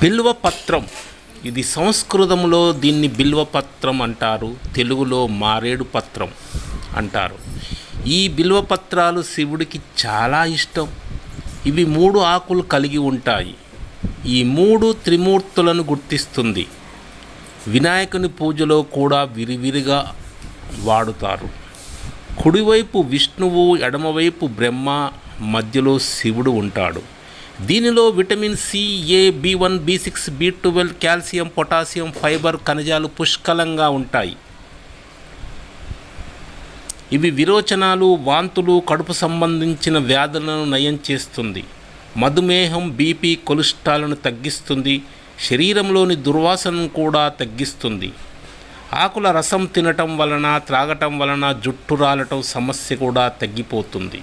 బిల్వపత్రం ఇది సంస్కృతంలో దీన్ని బిల్వపత్రం అంటారు. తెలుగులో మారేడు పత్రం అంటారు. ఈ బిల్వపత్రాలు శివుడికి చాలా ఇష్టం. ఇవి మూడు ఆకులు కలిగి ఉంటాయి. ఈ మూడు త్రిమూర్తులను గుర్తిస్తుంది. వినాయకుని పూజలో కూడా విరివిరిగా వాడుతారు. కుడివైపు విష్ణువు ఎడమవైపు బ్రహ్మ మధ్యలో శివుడు ఉంటాడు. దీనిలో vitamin C A B one B six B twelve calcium potassium fibre ఖనిజాలు పుష్కలంగా ఉంటాయి. ఇవి విరోచనాలు వాంతులు కడుపు సంబంధించిన వ్యాధులను నయం చేస్తుంది. మధుమేహం బీపీ కొలెస్ట్రాల్ను తగ్గిస్తుంది. శరీరంలోని దుర్వాసనను కూడా తగ్గిస్తుంది. ఆకుల రసం తినటం వలన త్రాగటం వలన జుట్టు రాలటం సమస్య కూడా తగ్గిపోతుంది.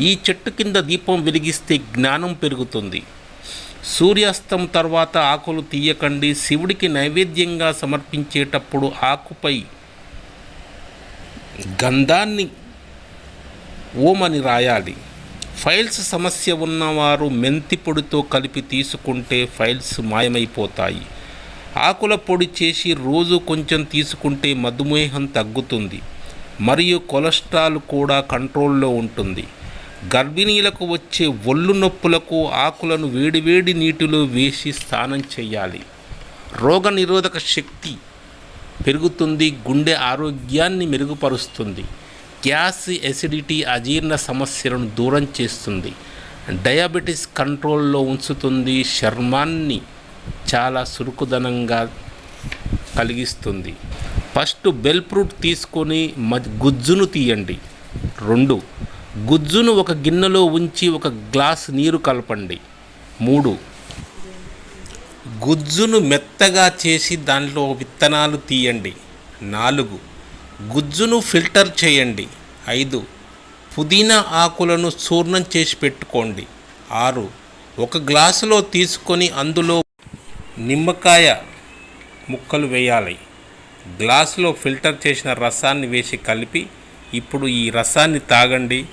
ఈ చెట్టు కింద దీపం వెలిగిస్తే జ్ఞానం పెరుగుతుంది. సూర్యాస్తం తర్వాత ఆకులు తీయకండి. శివుడికి నైవేద్యంగా సమర్పించేటప్పుడు ఆకుపై గంధాన్ని ఓమని రాయాలి. ఫైల్స్ సమస్య ఉన్నవారు మెంతి పొడితో కలిపి తీసుకుంటే ఫైల్స్ మాయమైపోతాయి. ఆకుల పొడి చేసి రోజు కొంచెం తీసుకుంటే మధుమేహం తగ్గుతుంది. మరియు కొలెస్ట్రాల్ కూడా కంట్రోల్లో ఉంటుంది. గర్భిణీలకు వచ్చే ఒళ్ళు నొప్పులకు ఆకులను వేడివేడి నీటిలో వేసి స్నానం చేయాలి. రోగనిరోధక శక్తి పెరుగుతుంది గుండె ఆరోగ్యాన్ని మెరుగుపరుస్తుంది గ్యాస్ ఎసిడిటీ అజీర్ణ సమస్యలను దూరం చేస్తుంది డయాబెటీస్ కంట్రోల్లో ఉంచుతుంది చర్మాన్ని చాలా సురుకుదనంగా కలిగిస్తుంది. ఫస్ట్ బెల్ ఫ్రూట్ తీసుకొని మ గుజ్జును తీయండి. రెండు గుజ్జును ఒక గిన్నెలో ఉంచి ఒక గ్లాస్ నీరు కలపండి. మూడు. గుజ్జును మెత్తగా చేసి దాంట్లో విత్తనాలు తీయండి. నాలుగు. గుజ్జును ఫిల్టర్ చేయండి. ఐదు. పుదీనా ఆకులను చూర్ణం చేసి పెట్టుకోండి. ఆరు. ఒక గ్లాసులో తీసుకొని అందులో నిమ్మకాయ ముక్కలు వేయాలి. గ్లాసులో ఫిల్టర్ చేసిన రసాన్ని వేసి కలిపి ఇప్పుడు ఈ రసాన్ని తాగండి.